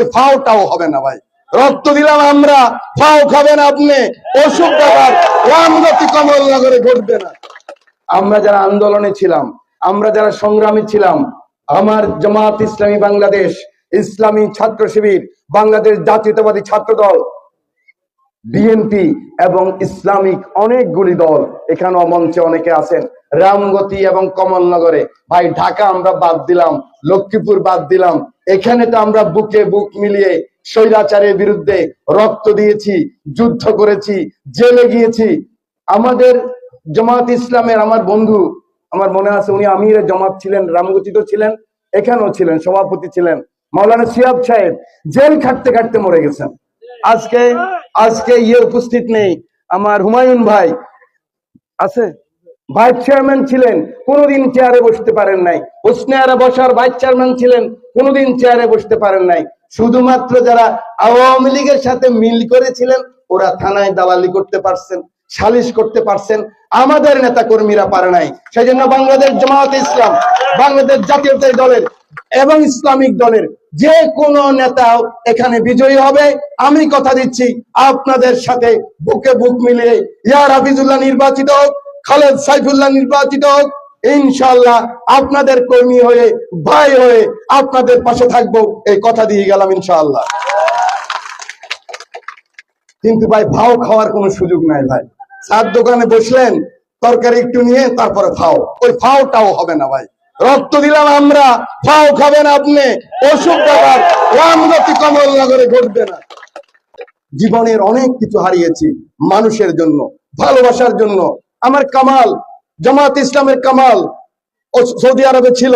ওই ফাওটাও হবে না ভাই। রক্ত দিলাম আমরা, ফাও খাবেন আপনি। অসুখ ব্যাপার রামগতি কমলনগরে ঘটবে না। আমরা যারা আন্দোলনে ছিলাম, আমরা যারা সংগ্রামী ছিলাম, আমার জামাত ইসলামী বাংলাদেশ, ইসলামী ছাত্র শিবির, বাংলাদেশ জাতীয়তাবাদী ছাত্র দল বিএনপি এবং ইসলামিক অনেকগুলি দল এখানেও মঞ্চে অনেকে আছেন। রামগতি এবং কমলনগরে। ভাই, ঢাকা আমরা বাদ দিলাম, লক্ষ্মীপুর বাদ দিলাম। এখানে তো আমরা বুকে বুক মিলিয়ে স্বৈরাচারের বিরুদ্ধে রক্ত দিয়েছি, যুদ্ধ করেছি, জেলে গিয়েছি। আমাদের জামাত ইসলামের আমার বন্ধু, আমার মনে আছে উনি আমির জামাত ছিলেন রামগতি তো ছিলেন, এখানেও ছিলেন, সভাপতি ছিলেন। মাওলানা সিয়াব সাহেব জেল খাটতে খাটতে মরে গেছেন। আজকে আজকে ইয়ে উপস্থিত নেই। আমার হুমায়ুন ভাই, আছে? ভাইস চেয়ারম্যান ছিলেন, কোনোদিন চেয়ারে বসতে পারেন নাই। হোসনেয়ারা বসার ভাইস চেয়ারম্যান ছিলেন, কোনোদিন চেয়ারে বসতে পারেন নাই। শুধুমাত্র যারা আওয়ামী লীগের সাথে মিল করেছিলেন, ওরা থানায় দালালি করতে পারছেন, সালিশ করতে পারছেন। আমাদের নেতা কর্মীরা পারে নাই। সেই জন্য বাংলাদেশ জামাত ইসলাম, বাংলাদেশ জাতীয়তাবাদী দলের এবং ইসলামিক দলের যে কোন নেতা এখানে বিজয়ী হবে। আমি কথা দিচ্ছি, আপনাদের সাথে বুকে বুক মিলিয়ে ইয়া হাফিজুল্লাহ নির্বাচিত হোক খালেদ সাইফুল্লাহ নির্বাচিত হোক ইনশাল্লাহ আপনাদের কর্মী হয়ে, ভাই হয়ে আপনাদের পাশে থাকব। এই কথা দিয়ে গেলাম ইনশাআল্লাহ। কিন্তু ভাই ভাও খাওয়ার কোনো সুযোগ নাই ভাই। চার দোকানে বসলেন, তরকারি একটু নিয়ে তারপরে ফাও। ওই ফাওটাও হবে না ভাই। রক্ত দিলাম আমরা, ফাও খাবেন আপনি। অসুখ ব্যাপার রামগতি কমলনগরে ঘটবে না। জীবনের অনেক কিছু হারিয়েছি মানুষের জন্য, ভালোবাসার জন্য আমার কামাল, জামাত ইসলামের কামাল ও সৌদি আরবে ছিল।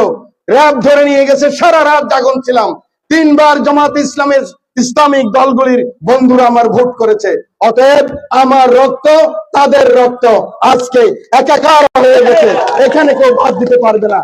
র্যাব ধরে নিয়ে গেছে, সারা রাত জাগন ছিলাম। তিনবার জামাত ইসলামের ইসলামিক দলগুলির বন্ধুরা আমার ভোট করেছে। অতএব আমার রক্ত, তাদের রক্ত আজকে একাকার হয়ে গেছে। এখানে কেউ বাদ দিতে পারবে না।